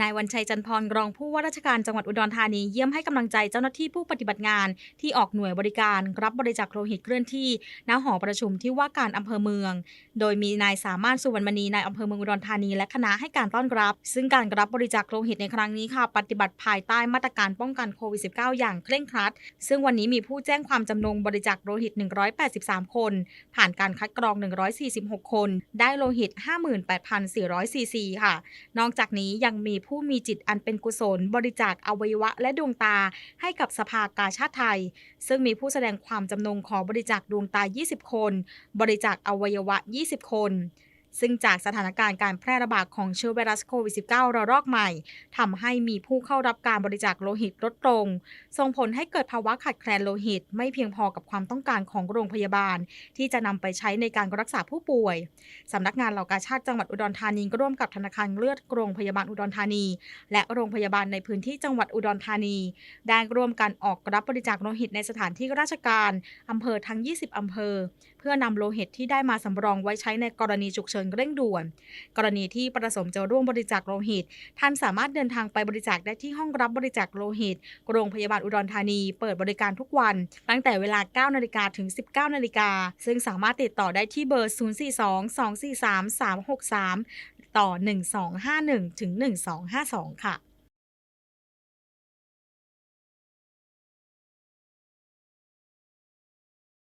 นายวันชัยจันทร์พรรองผู้ว่าราชการจังหวัดอุดรธานีเยี่ยมให้กำลังใจเจ้าหน้าที่ผู้ปฏิบัติงานที่ออกหน่วยบริการรับบริจาคโลหิตเคลื่อนที่ณหอประชุมที่ว่าการอำเภอเมือง โดยมีนายสามารถสุวรรณมณีนายอำเภอเมืองอุดรธานีและคณะให้การต้อนรับ ซึ่งการรับบริจาคโลหิตในครั้งนี้ค่ะ ปฏิบัติภายใต้มาตรการป้องกันโควิด -19 อย่างเคร่งครัด ซึ่งวันนี้มีผู้แจ้งความจำนงบริจาคโลหิต 183 คน ผ่านการคัดกรอง 146 คน ได้โลหิต 58,400ซีซีค่ะ นอกจากนี้ยังมีผู้มีจิตอันเป็นกุศล บริจาคอวัยวะและดวงตาให้กับสภากาชาติไทย ซึ่งมีผู้แสดงความจำนงขอบริจาคดวงตา 20 คน บริจาคอวัยวะ 20 คน ซึ่งจากสถานการณ์การแพร่ระบาดของเชื้อไวรัสโควิด -19 ระลอกใหม่ ทำให้มีผู้เข้ารับการบริจาคโลหิตลดลง ส่งผลให้เกิดภาวะขาดแคลนโลหิต ไม่เพียงพอกับความต้องการของโรงพยาบาล ที่จะนำไปใช้ในการรักษาผู้ป่วย สำนักงานเหล่ากาชาติจังหวัดอุดรธานีก็ร่วมกับธนาคารเลือดโรงพยาบาลอุดรธานี และโรงพยาบาลในพื้นที่จังหวัดอุดรธานี ได้ร่วมกันออกรับบริจาคโลหิตในสถานที่ราชการอำเภอทั้ง 20อำเภอ เพื่อนำโลหิตที่ได้มาสำรองไว้ใช้ในกรณีฉุกเฉินเร่งด่วน กรณีที่ประสงค์จะร่วมบริจาคโลหิต ท่านสามารถเดินทางไปบริจาคได้ที่ห้องรับบริจาคโลหิต โรงพยาบาลอุดรธานี เปิดบริการทุกวัน ตั้งแต่เวลา 9 นาฬิกาถึง 19 นาฬิกา ซึ่งสามารถติดต่อได้ที่เบอร์ 042 243 363 ต่อ 1251 ถึง 1252 ค่ะ